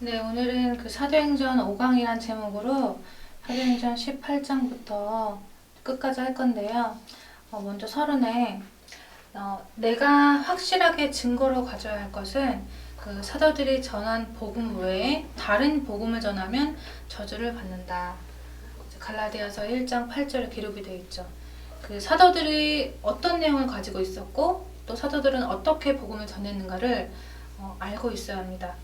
네, 오늘은 그 사도행전 5강이란 제목으로 사도행전 18장부터 끝까지 할 건데요. 어, 먼저 서른에 어, 내가 확실하게 증거로 가져야 할 것은 그 사도들이 전한 복음 외에 다른 복음을 전하면 저주를 받는다. 갈라디아서 1장 8절에 기록이 되어 있죠. 그 사도들이 어떤 내용을 가지고 있었고 또 사도들은 어떻게 복음을 전했는가를 어, 알고 있어야 합니다.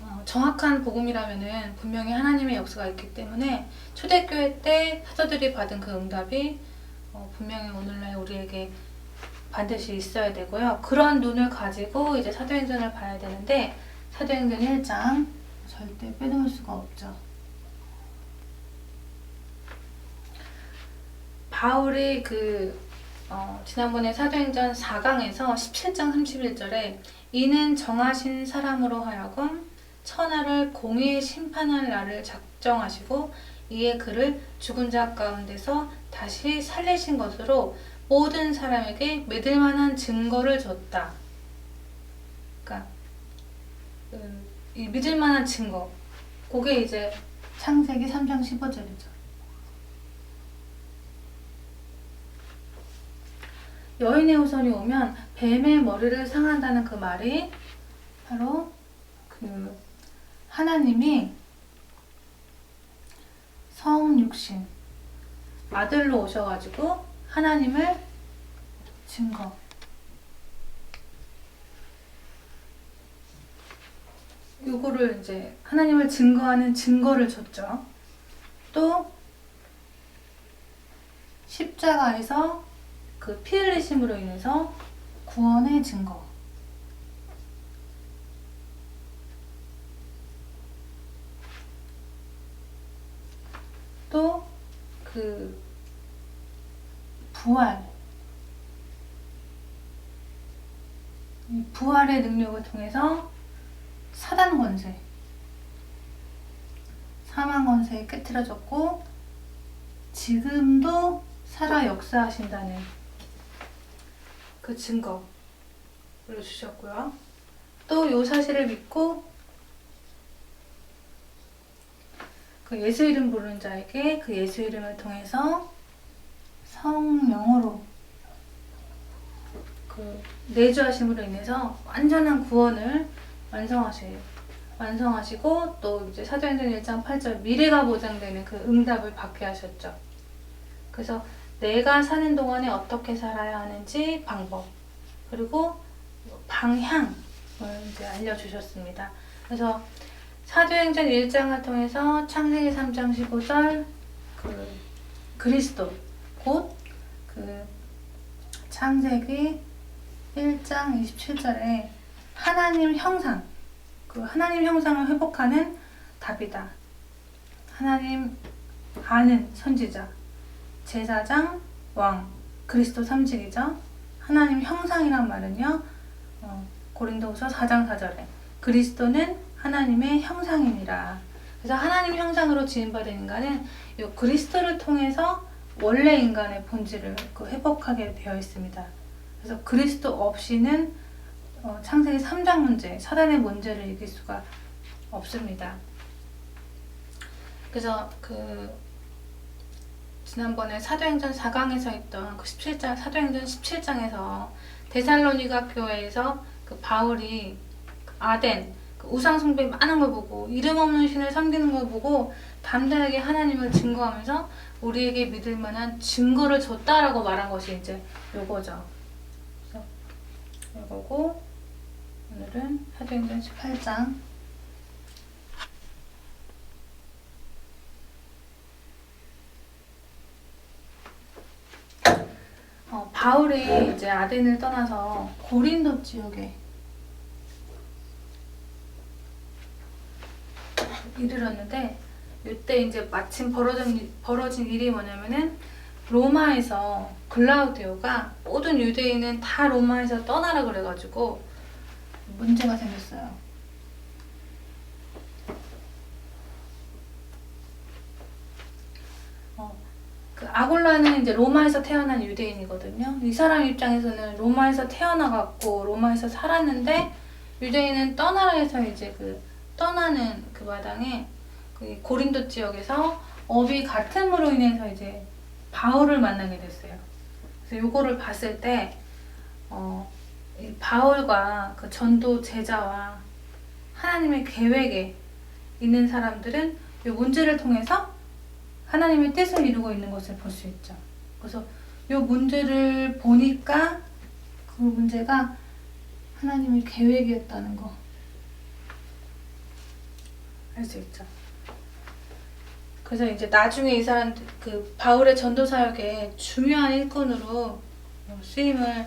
어, 정확한 복음이라면은 분명히 하나님의 역사가 있기 때문에 초대교회 때 사도들이 받은 그 응답이 어, 분명히 오늘날 우리에게 반드시 있어야 되고요. 그런 눈을 가지고 이제 사도행전을 봐야 되는데 사도행전 1장 절대 빼놓을 수가 없죠. 바울이 그 어, 지난번에 사도행전 4강에서 17장 31절에 이는 정하신 사람으로 하여금 천하를 공의의 심판할 날을 작정하시고 이에 그를 죽은 자 가운데서 다시 살리신 것으로 모든 사람에게 믿을 만한 증거를 줬다. 그러니까 그, 이 믿을 만한 증거. 그게 이제 창세기 3장 15절이죠. 여인의 후손이 오면 뱀의 머리를 상한다는 그 말이 바로 그 하나님이 성육신 아들로 오셔가지고 하나님을 증거 요거를 이제 하나님을 증거하는 증거를 줬죠. 또 십자가에서 그 피 흘리심으로 인해서 구원의 증거. 또 그 부활. 이 부활의 능력을 통해서 사단 권세, 사망 권세에 깨트려졌고 지금도 살아 역사하신다는 그 증거를 주셨고요. 또 이 사실을 믿고 그 예수 이름 부르는 자에게 그 예수 이름을 통해서 성령으로 그 내주하심으로 인해서 완전한 구원을 완성하시 완성하시고 또 이제 사도행전 1장 8절 미래가 보장되는 그 응답을 받게 하셨죠. 그래서 내가 사는 동안에 어떻게 살아야 하는지 방법 그리고 방향을 이제 알려주셨습니다. 그래서 사도행전 1장을 통해서 창세기 3장 15절 그 그리스도 곧 그 창세기 1장 27절에 하나님 형상 그 하나님 형상을 회복하는 답이다. 하나님 아는 선지자 제사장 왕 그리스도 삼직이죠. 하나님 형상이란 말은요. 어, 고린도후서 4장 4절에 그리스도는 하나님의 형상이니라. 그래서 하나님 형상으로 지음받은 인간은 이 그리스도를 통해서 원래 인간의 본질을 그 회복하게 되어 있습니다. 그래서 그리스도 없이는 어, 창세기 3장 문제, 사단의 문제를 이길 수가 없습니다. 그래서 그 지난번에 사도행전 4강에서 있던 그 17장 사도행전 17장에서 데살로니가 교회에서 그 바울이 그 아덴 그 우상 숭배 많은 걸 보고 이름 없는 신을 섬기는 걸 보고 담대하게 하나님을 증거하면서 우리에게 믿을 만한 증거를 줬다라고 말한 것이 이제 요거죠. 그래서 요거고 오늘은 사도행전 18장 어, 바울이 이제 아덴을 떠나서 고린도 지역에 이르렀는데 이때 이제 마침 벌어진, 벌어진 일이 뭐냐면은 로마에서 글라우디오가 모든 유대인은 다 로마에서 떠나라 그래가지고 문제가 생겼어요. 어, 그 아골라는 이제 로마에서 태어난 유대인이거든요. 이 사람 입장에서는 로마에서 태어나갖고 로마에서 살았는데 유대인은 떠나라 해서 이제 그 떠나는 그 마당에 그 고린도 지역에서 업이 같음으로 인해서 이제 바울을 만나게 됐어요. 그래서 요거를 봤을 때 어, 이 바울과 그 전도 제자와 하나님의 계획에 있는 사람들은 이 문제를 통해서 하나님의 뜻을 이루고 있는 것을 볼 수 있죠. 그래서 이 문제를 보니까 그 문제가 하나님의 계획이었다는 거 알수 있죠. 그래서 이제 나중에 이 사람 그 바울의 전도 사역에 중요한 일꾼으로 쓰임을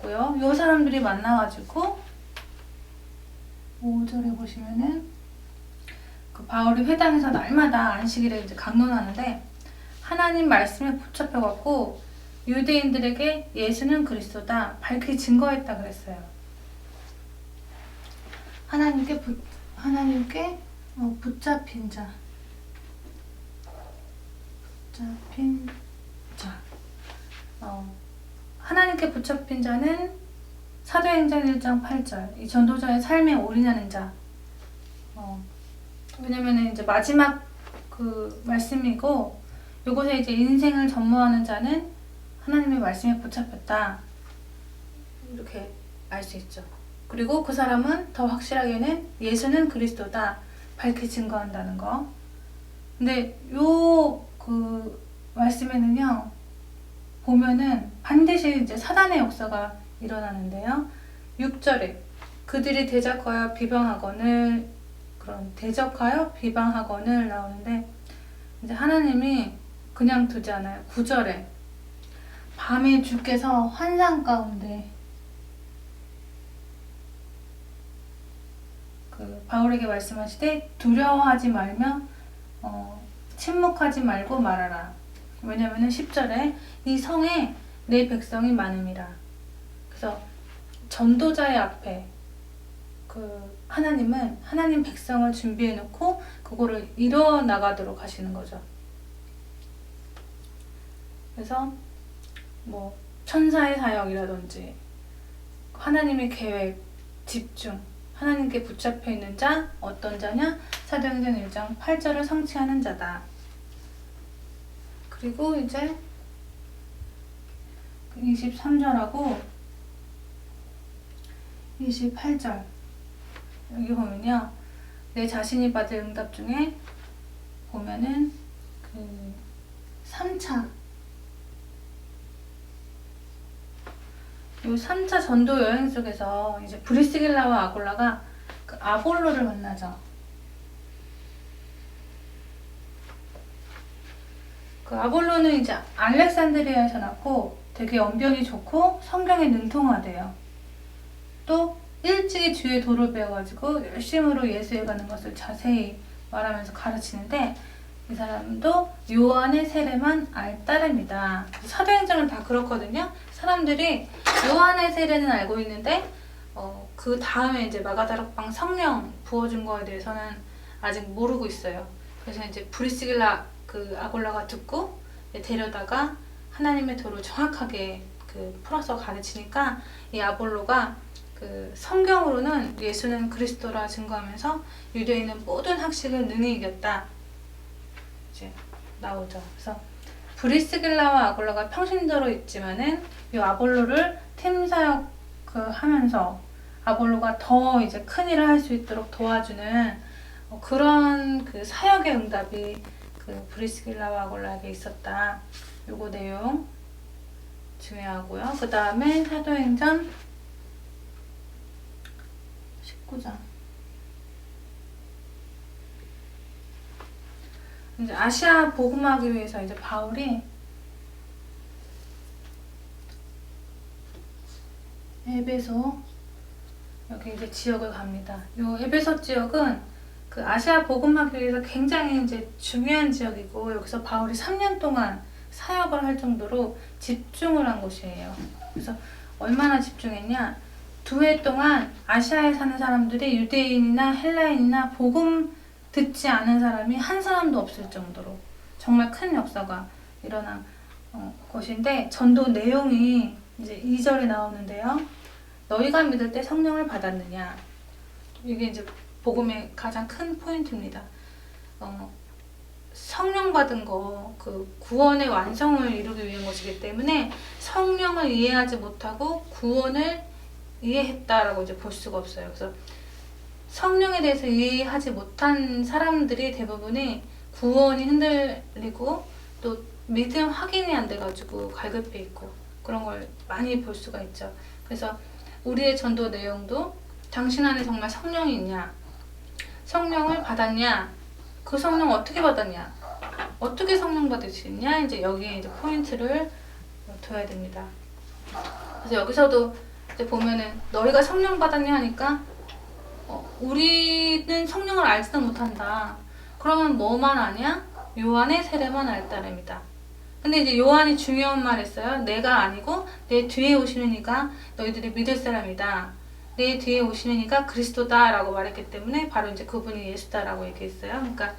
받고요. 이 사람들이 만나가지고 5절에 보시면은 그 바울이 회당에서 날마다 안식일에 이제 강론하는데 하나님 말씀에 붙잡혀갖고 유대인들에게 예수는 그리스도다 밝히 증거했다 그랬어요. 하나님께 붙 하나님께 어, 붙잡힌 자. 붙잡힌 자. 어, 하나님께 붙잡힌 자는 사도행전 1장 8절. 이 전도자의 삶에 올인하는 자. 어, 왜냐면은 이제 마지막 그 말씀이고 요것에 이제 인생을 전무하는 자는 하나님의 말씀에 붙잡혔다. 이렇게 알 수 있죠. 그리고 그 사람은 더 확실하게는 예수는 그리스도다 밝히 증거한다는 거. 근데 요 그 말씀에는요 보면은 반드시 이제 사단의 역사가 일어나는데요. 6절에 그들이 대적하여 비방하거늘 그런 대적하여 비방하거늘 나오는데 이제 하나님이 그냥 두지 않아요. 9절에 밤에 주께서 환상 가운데 그 바울에게 말씀하시되 두려워하지 말며 어, 침묵하지 말고 말하라. 왜냐면은 10절에 이 성에 내 백성이 많음이라. 그래서 전도자의 앞에 그 하나님은 하나님 백성을 준비해 놓고 그거를 이뤄 나가도록 하시는 거죠. 그래서 뭐 천사의 사역이라든지 하나님의 계획, 집중, 하나님께 붙잡혀 있는 자 어떤 자냐? 사도행전 1장 8절을 성취하는 자다. 그리고 이제 23절하고 28절 여기 보면요. 내 자신이 받을 응답 중에 보면은 그 3차 요 3차 전도 여행 속에서 이제 브리스길라와 아골라가 그 아볼로를 만나죠. 그 아볼로는 이제 알렉산드리아에서 낳고 되게 언변이 좋고 성경에 능통하대요. 또 일찍이 주의 도를 배워가지고 열심으로 예수에 가는 것을 자세히 말하면서 가르치는데 이 사람도 요한의 세례만 알 따름이다. 사도행전은 다 그렇거든요. 사람들이 요한의 세례는 알고 있는데 어, 그 다음에 이제 마가다락방 성령 부어준 거에 대해서는 아직 모르고 있어요. 그래서 이제 브리스길라 그 아골라가 듣고 데려다가 하나님의 도를 정확하게 그 풀어서 가르치니까 이 아볼로가 그 성경으로는 예수는 그리스도라 증거하면서 유대인은 모든 학식을 능히 이겼다. 이제 나오죠. 그래서 브리스길라와 아골라가 평신도로 있지만은 이 아볼로를 팀 사역 그 하면서 아볼로가 더 이제 큰 일을 할 수 있도록 도와주는 어, 그런 그 사역의 응답이 그 브리스길라와 아골라에게 있었다. 요거 내용 중요하고요. 그 다음에 사도행전 19장. 이제 아시아 복음하기 위해서 이제 바울이 에베소 여기 이제 지역을 갑니다. 요 에베소 지역은 그 아시아 복음하기 위해서 굉장히 이제 중요한 지역이고 여기서 바울이 3년 동안 사역을 할 정도로 집중을 한 곳이에요. 그래서 얼마나 집중했냐? 두 해 동안 아시아에 사는 사람들이 유대인이나 헬라인이나 복음 듣지 않은 사람이 한 사람도 없을 정도로 정말 큰 역사가 일어난 어, 곳인데 전도 내용이 이제 2절에 나오는데요. 너희가 믿을 때 성령을 받았느냐? 이게 이제 복음의 가장 큰 포인트입니다. 어, 성령 받은 거, 그 구원의 완성을 이루기 위한 것이기 때문에 성령을 이해하지 못하고 구원을 이해했다라고 이제 볼 수가 없어요. 그래서 성령에 대해서 이해하지 못한 사람들이 대부분이 구원이 흔들리고 또 믿음 확인이 안 돼가지고 갈급해 있고 그런 걸 많이 볼 수가 있죠. 그래서 우리의 전도 내용도 당신 안에 정말 성령이 있냐? 성령을 받았냐? 그 성령 어떻게 받았냐? 어떻게 성령 받을 수 있냐? 이제 여기에 이제 포인트를 둬야 됩니다. 그래서 여기서도 이제 보면은 너희가 성령 받았냐 하니까 어, 우리는 성령을 알지도 못한다. 그러면 뭐만 아냐? 요한의 세례만 알 따름이다. 근데 이제 요한이 중요한 말 했어요. 내가 아니고 내 뒤에 오시는 이가 너희들이 믿을 사람이다. 내 뒤에 오시는 이가 그리스도다라고 말했기 때문에 바로 이제 그분이 예수다라고 얘기했어요. 그러니까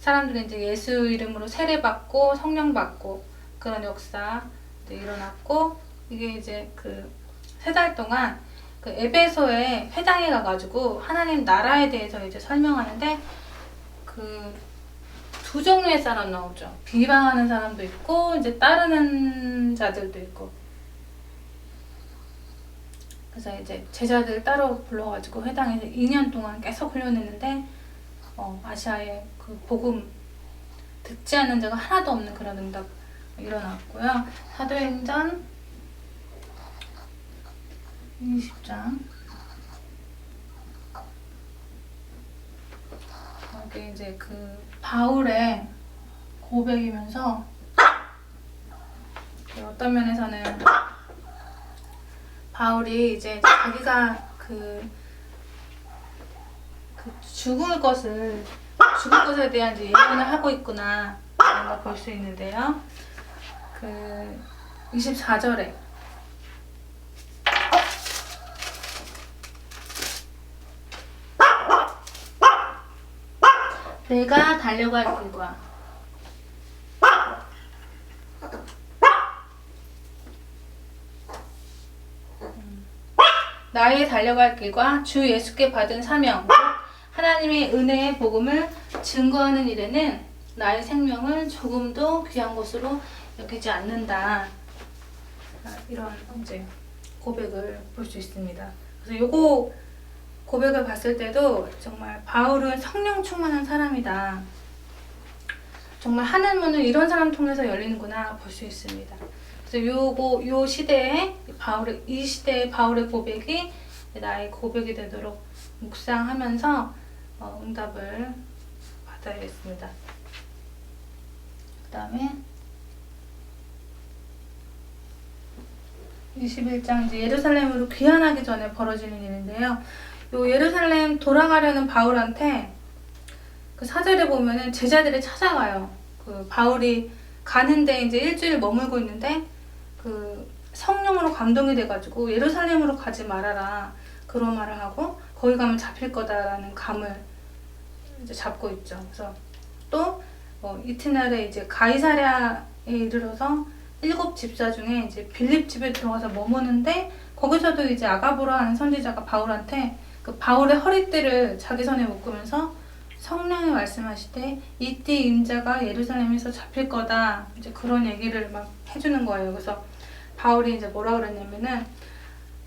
사람들은 이제 예수 이름으로 세례 받고 성령 받고 그런 역사 일어났고 이게 이제 그 세 달 동안 그 에베소에 회당에 가가지고 하나님 나라에 대해서 이제 설명하는데 그 두 종류의 사람 나오죠. 비방하는 사람도 있고 이제 따르는 자들도 있고. 그래서 이제 제자들 따로 불러가지고 회당에서 2년 동안 계속 훈련했는데 어, 아시아에 그 복음 듣지 않는 자가 하나도 없는 그런 응답 일어났고요. 사도행전 20장 여기 이제 그 바울의 고백이면서 그 어떤 면에서는 바울이 이제 자기가 그, 그 죽을 것을 죽을 것에 대한 이제 예언을 하고 있구나 라는 걸볼수 있는데요. 그 24절에 내가 달려갈 길과 음. 나의 달려갈 길과 주 예수께 받은 사명 곧 하나님의 은혜의 복음을 증거하는 일에는 나의 생명을 조금도 귀한 것으로 여기지 않는다. 아, 이런 이제 고백을 볼 수 있습니다. 그래서 요거 고백을 봤을 때도 정말 바울은 성령 충만한 사람이다. 정말 하늘 문을 이런 사람 통해서 열리는구나 볼 수 있습니다. 그래서 요거 요 시대에 바울의 이 시대의 바울의 고백이 나의 고백이 되도록 묵상하면서 어, 응답을 받아야겠습니다. 그 다음에 21장 이제 예루살렘으로 귀환하기 전에 벌어지는 일인데요. 요 예루살렘 돌아가려는 바울한테 그 사절에 보면은 제자들이 찾아가요. 그 바울이 가는데 이제 일주일 머물고 있는데 그 성령으로 감동이 돼가지고 예루살렘으로 가지 말아라 그런 말을 하고 거기 가면 잡힐 거다라는 감을 이제 잡고 있죠. 그래서 또 어, 이튿날에 이제 가이사랴에 이르러서 일곱 집사 중에 이제 빌립 집에 들어가서 머무는데 거기서도 이제 아가보라 하는 선지자가 바울한테 그 바울의 허리띠를 자기 손에 묶으면서 성령이 말씀하시되 이때 임자가 예루살렘에서 잡힐 거다 이제 그런 얘기를 막 해주는 거예요. 그래서 바울이 이제 뭐라 그랬냐면은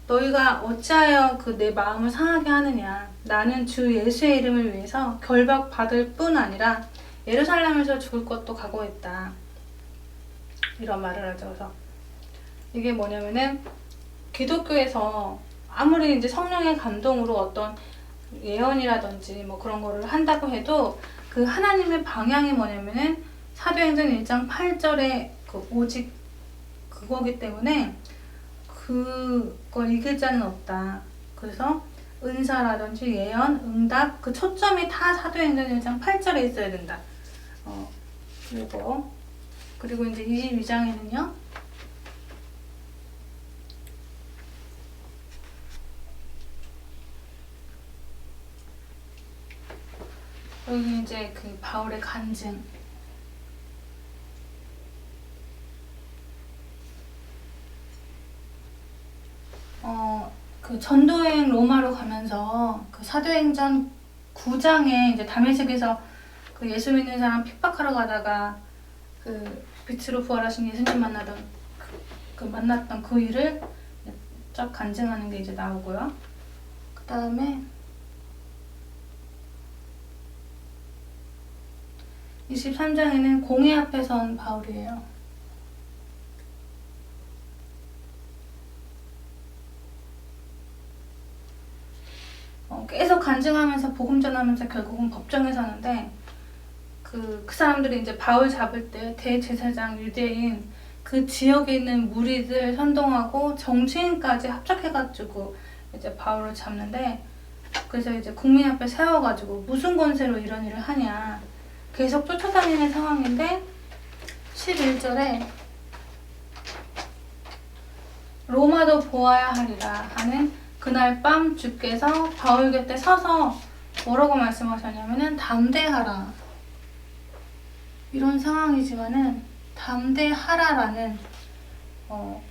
너희가 어찌하여 그 내 마음을 상하게 하느냐 나는 주 예수의 이름을 위해서 결박 받을 뿐 아니라 예루살렘에서 죽을 것도 각오했다 이런 말을 하죠. 그래서 이게 뭐냐면은 기독교에서 아무리 이제 성령의 감동으로 어떤 예언이라든지 뭐 그런 거를 한다고 해도 그 하나님의 방향이 뭐냐면은 사도행전 1장 8절에 그 오직 그거기 때문에 그걸 이길 자는 없다. 그래서 은사라든지 예언, 응답 그 초점이 다 사도행전 1장 8절에 있어야 된다. 어, 그리고 그리고 이제 22장에는요. 여기 이제 그 바울의 간증. 어, 그그 전도행 로마로 가면서 그 사도행전 9장에 이제 다메섹에서 그 예수 믿는 사람 핍박하러 가다가 그 빛으로 부활하신 예수님 만나던 그, 그 만났던 그 일을 쫙 간증하는 게 이제 나오고요. 그 다음에 23장에는 공회 앞에 선 바울이에요. 어, 계속 간증하면서 복음 전하면서 결국은 법정에 서는데 그, 그 사람들이 이제 바울 잡을 때 대제사장 유대인 그 지역에 있는 무리들 선동하고 정치인까지 합작해가지고 이제 바울을 잡는데 그래서 이제 국민 앞에 세워가지고 무슨 권세로 이런 일을 하냐 계속 쫓아다니는 상황인데 11절에 로마도 보아야 하리라 하는 그날 밤 주께서 바울 곁에 서서 뭐라고 말씀하셨냐면은 담대하라 이런 상황이지만은 담대하라라는 어,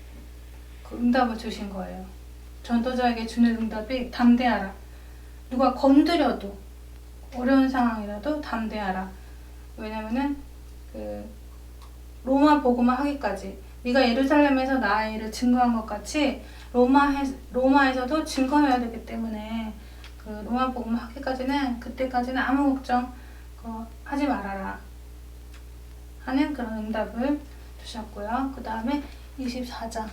그 응답을 주신 거예요. 전도자에게 주는 응답이 담대하라. 누가 건드려도 어려운 상황이라도 담대하라. 왜냐면은 그 로마 복음을 하기까지. 네가 예루살렘에서 나의 일을 증거한 것 같이 로마에 로마에서도 증거해야 되기 때문에 그 로마 복음을 하기까지는 그때까지는 아무 걱정 그 하지 말아라. 하는 그런 응답을 주셨고요. 그 다음에 24장.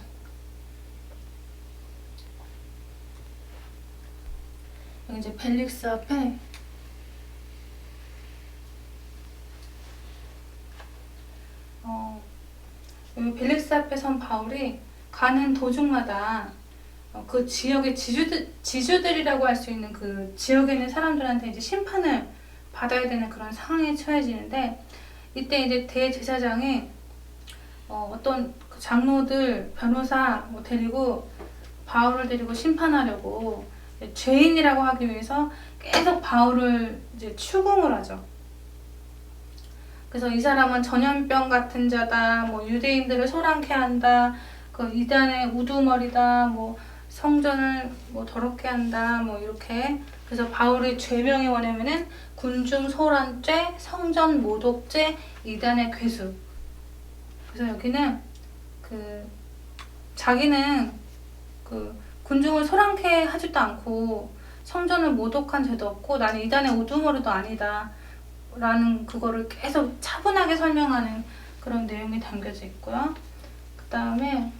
여기 이제 벨릭스 앞에 어, 벨릭스 앞에 선 바울이 가는 도중마다 어, 그 지역의 지주들, 지주들이라고 할 수 있는 그 지역에 있는 사람들한테 이제 심판을 받아야 되는 그런 상황에 처해지는데 이때 이제 대제사장이 어, 어떤 그 장로들, 변호사 뭐 데리고 바울을 데리고 심판하려고 죄인이라고 하기 위해서 계속 바울을 이제 추궁을 하죠. 그래서 이 사람은 전염병 같은 자다, 뭐 유대인들을 소란케 한다, 그 이단의 우두머리다, 뭐 성전을 뭐 더럽게 한다, 뭐 이렇게. 그래서 바울의 죄명이 뭐냐면은 군중 소란죄, 성전 모독죄, 이단의 괴수. 그래서 여기는 그 자기는 그 군중을 소란케 하지도 않고 성전을 모독한 죄도 없고 나는 이단의 우두머리도 아니다. 라는 그거를 계속 차분하게 설명하는 그런 내용이 담겨져 있고요. 그 다음에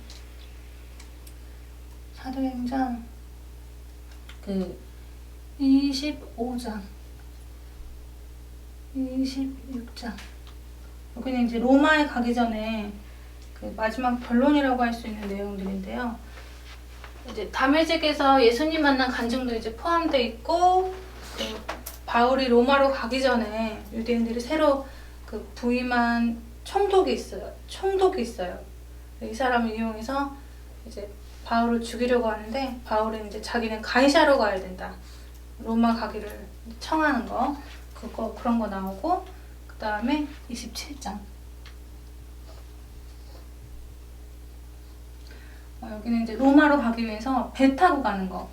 사도행전 그 25장 26장 여기는 이제 로마에 가기 전에 그 마지막 변론이라고 할 수 있는 내용들인데요. 이제 다메섹에서 예수님 만난 간증도 이제 포함되어 있고 그 바울이 로마로 가기 전에 유대인들이 새로 그 부임한 총독이 있어요. 총독이 있어요. 이 사람을 이용해서 이제 바울을 죽이려고 하는데 바울은 이제 자기는 가이사로 가야 된다. 로마 가기를 청하는 거 그거 그런 거 나오고 그 다음에 27장 어, 여기는 이제 로마로 가기 위해서 배 타고 가는 거.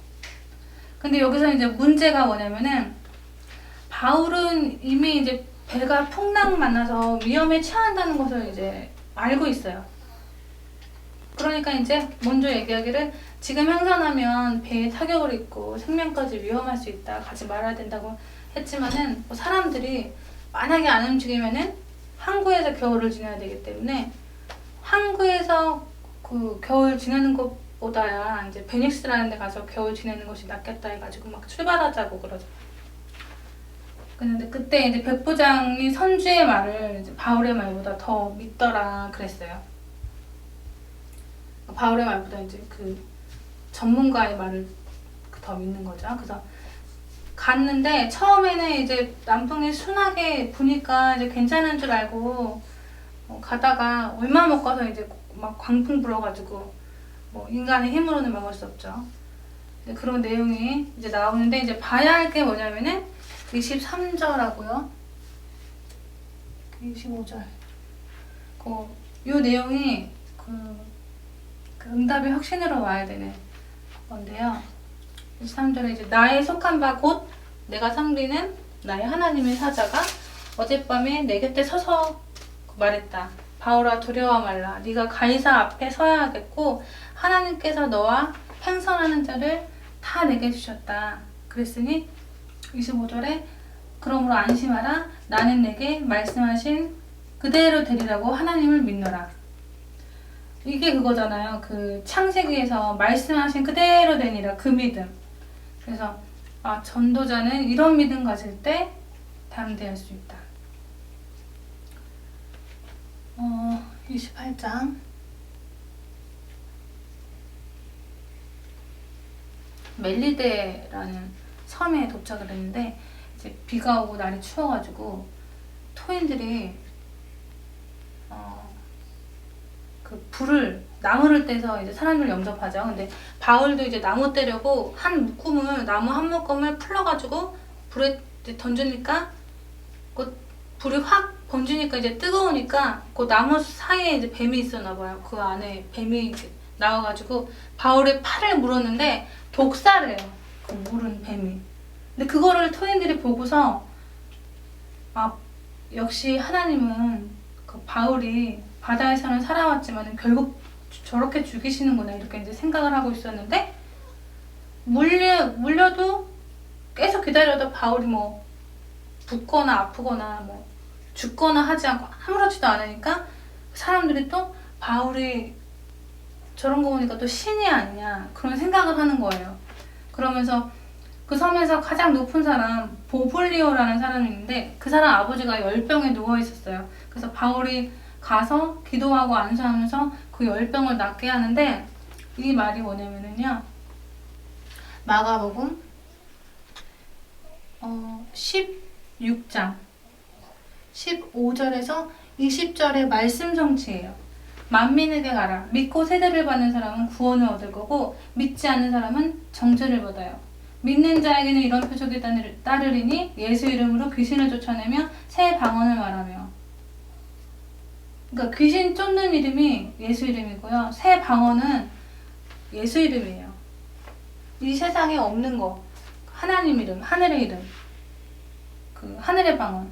근데 여기서 이제 문제가 뭐냐면은 바울은 이미 이제 배가 풍랑 만나서 위험에 처한다는 것을 이제 알고 있어요. 그러니까 이제 먼저 얘기하기를 지금 행선하면 배에 타격을 입고 생명까지 위험할 수 있다. 가지 말아야 된다고 했지만은 뭐 사람들이 만약에 안 움직이면은 항구에서 겨울을 지내야 되기 때문에 항구에서 그 겨울 지내는 것보다야 이제 베닉스라는 데 가서 겨울 지내는 것이 낫겠다 해가지고 막 출발하자고 그러죠. 근데 그때 이제 백부장이 선주의 말을 이제 바울의 말보다 더 믿더라 그랬어요. 바울의 말보다 이제 그 전문가의 말을 더 믿는 거죠. 그래서 갔는데 처음에는 이제 남풍이 순하게 부니까 이제 괜찮은 줄 알고 어, 가다가 얼마 못 가서 이제 막 광풍 불어가지고 뭐 인간의 힘으로는 막을 수 없죠. 그런 내용이 이제 나오는데 이제 봐야 할 게 뭐냐면은 23절하고요. 25절. 그, 요 내용이 그, 그 응답의 확신으로 와야 되는 건데요. 23절에 이제 나의 속한 바 곧 내가 섬기는 나의 하나님의 사자가 어젯밤에 내 곁에 서서 말했다. 바울아 두려워 말라. 네가 가이사 앞에 서야 하겠고 하나님께서 너와 행선하는 자를 다 내게 주셨다. 그랬으니 25절에 그러므로 안심하라. 나는 내게 말씀하신 그대로 되리라고 하나님을 믿노라. 이게 그거잖아요. 그 창세기에서 말씀하신 그대로 되니라 그 믿음. 그래서 아 전도자는 이런 믿음 가질 때 담대할 수 있다. 어 28장 멜리데라는 섬에 도착을 했는데 이제 비가 오고 날이 추워가지고 토인들이 어, 그 불을 나무를 떼서 이제 사람을 영접하죠. 근데 바울도 이제 나무 떼려고 한 묶음을 나무 한 묶음을 풀러가지고 불에 던지니까 그 불이 확 번지니까 이제 뜨거우니까 그 나무 사이에 이제 뱀이 있었나 봐요. 그 안에 뱀이 나와가지고 바울의 팔을 물었는데 독살해요. 그 물은 뱀이. 근데 그거를 토인들이 보고서 아 역시 하나님은 그 바울이 바다에서는 살아왔지만 결국 저렇게 죽이시는구나 이렇게 이제 생각을 하고 있었는데 물려 물려도 계속 기다려도 바울이 뭐 붓거나 아프거나 뭐 죽거나 하지 않고 아무렇지도 않으니까 사람들이 또 바울이 저런 거 보니까 또 신이 아니냐 그런 생각을 하는 거예요. 그러면서 그 섬에서 가장 높은 사람 보블리오라는 사람이 있는데 그 사람 아버지가 열병에 누워 있었어요. 그래서 바울이 가서 기도하고 안수하면서 그 열병을 낫게 하는데 이 말이 뭐냐면은요. 마가복음 어 16장 15절에서 20절의 말씀 성취예요. 만민에게 가라. 믿고 세대를 받는 사람은 구원을 얻을 거고 믿지 않는 사람은 정죄를 받아요. 믿는 자에게는 이런 표적이 따르- 따르리니 예수 이름으로 귀신을 쫓아내며 새 방언을 말하며 그러니까 귀신 쫓는 이름이 예수 이름이고요. 새 방언은 예수 이름이에요. 이 세상에 없는 거 하나님 이름, 하늘의 이름, 그 하늘의 방언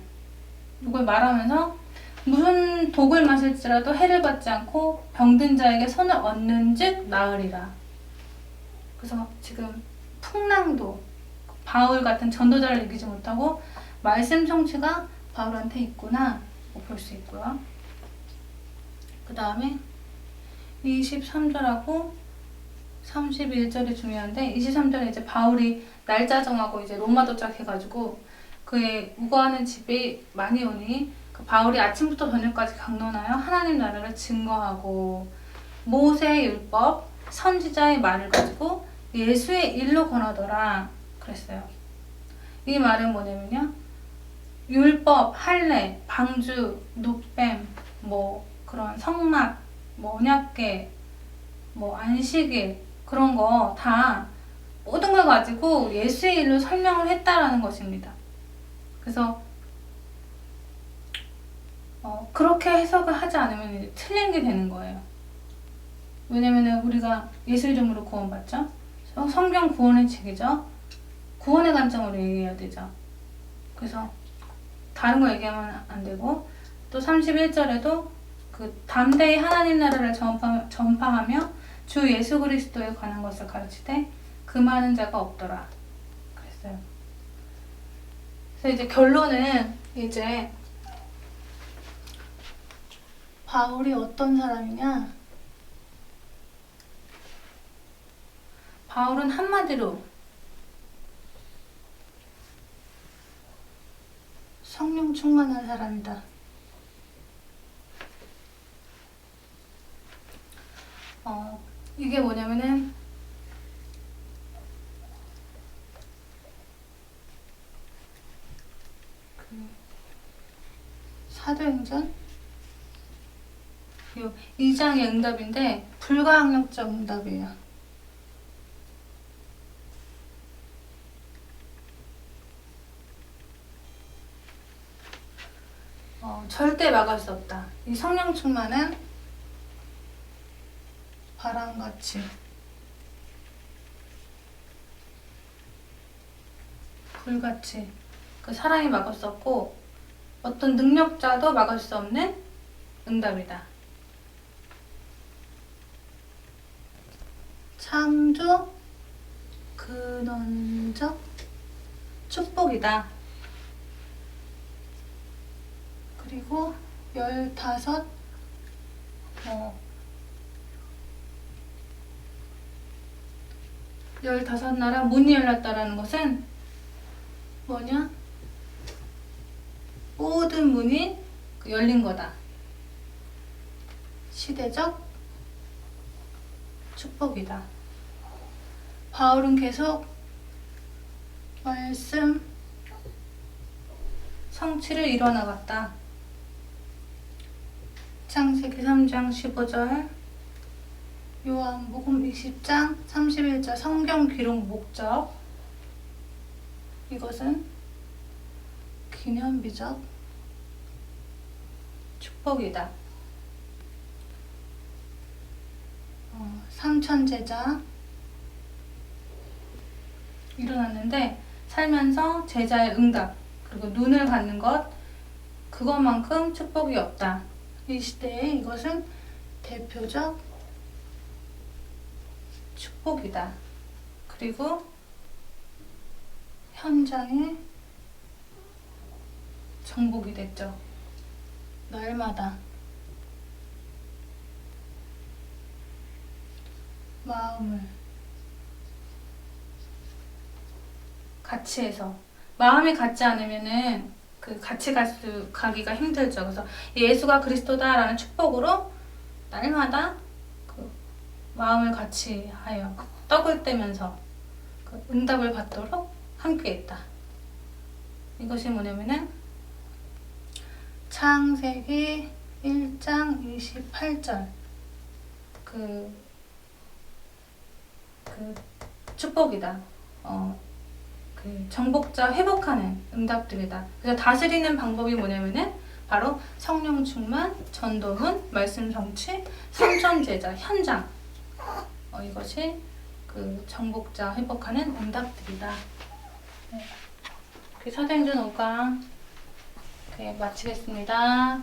이걸 말하면서 무슨 독을 마실지라도 해를 받지 않고 병든 자에게 손을 얻는즉 나으리라. 그래서 지금 풍랑도 바울 같은 전도자를 이기지 못하고 말씀 성취가 바울한테 있구나 볼 수 있고요. 그 다음에 23절하고 31절이 중요한데 23절에 이제 바울이 날짜 정하고 이제 로마 도착해가지고 그의 우거하는 집이 많이 오니 그 바울이 아침부터 저녁까지 강론하여 하나님 나라를 증거하고 모세의 율법 선지자의 말을 가지고 예수의 일로 권하더라 그랬어요. 이 말은 뭐냐면요. 율법, 할례, 방주, 노뱀, 뭐 그런 성막, 뭐 언약계, 뭐 안식일 그런 거 다 모든 걸 가지고 예수의 일로 설명을 했다라는 것입니다. 그래서 어, 그렇게 해석을 하지 않으면 틀린 게 되는 거예요. 왜냐면은 우리가 예수 이름으로 구원받죠? 성- 성경 구원의 책이죠? 구원의 관점으로 얘기해야 되죠. 그래서 다른 거 얘기하면 안 되고 또 31절에도 그 담대히 하나님 나라를 전파, 전파하며 주 예수 그리스도에 관한 것을 가르치되 금하는 자가 없더라. 그랬어요. 그래서 이제 결론은 이제 바울이 어떤 사람이냐? 바울은 한마디로 성령 충만한 사람이다. 어, 이게 뭐냐면은 그 사도행전 요 2장의 응답인데 불가항력적 응답이에요. 어, 절대 막을 수 없다. 이 성령 충만은 바람같이 불같이 그 사람이 막을 수 없고 어떤 능력자도 막을 수 없는 응답이다. 창조 근원적 축복이다. 그리고 열다섯 어, 열다섯 나라 문이 열렸다라는 것은 뭐냐? 모든 문이 그 열린 거다. 시대적 축복이다. 바울은 계속 말씀 성취를 이뤄나갔다. 창세기 3장 15절 요한복음 20장 31절 성경 기록 목적 이것은 기념비적 축복이다. 어, 삼천제자 일어났는데 살면서 제자의 응답 그리고 눈을 갖는 것 그것만큼 축복이 없다. 이 시대에 이것은 대표적 축복이다. 그리고 현장에 정복이 됐죠. 날마다 마음을 같이 해서 마음이 같지 않으면은 그 같이 갈 수 가기가 힘들죠. 그래서 예수가 그리스도다라는 축복으로 날마다 그 마음을 같이 하여 떡을 떼면서 그 응답을 받도록 함께했다. 이것이 뭐냐면은 창세기 1장 28절 그, 그 축복이다. 어, 그 정복자 회복하는 응답들이다. 그래서 다스리는 방법이 뭐냐면은 바로 성령 충만, 전도문, 말씀 성취, 삼천 제자 현장. 어, 이것이 그 정복자 회복하는 응답들이다. 네. 그 사도행전 5강 네, 마치겠습니다.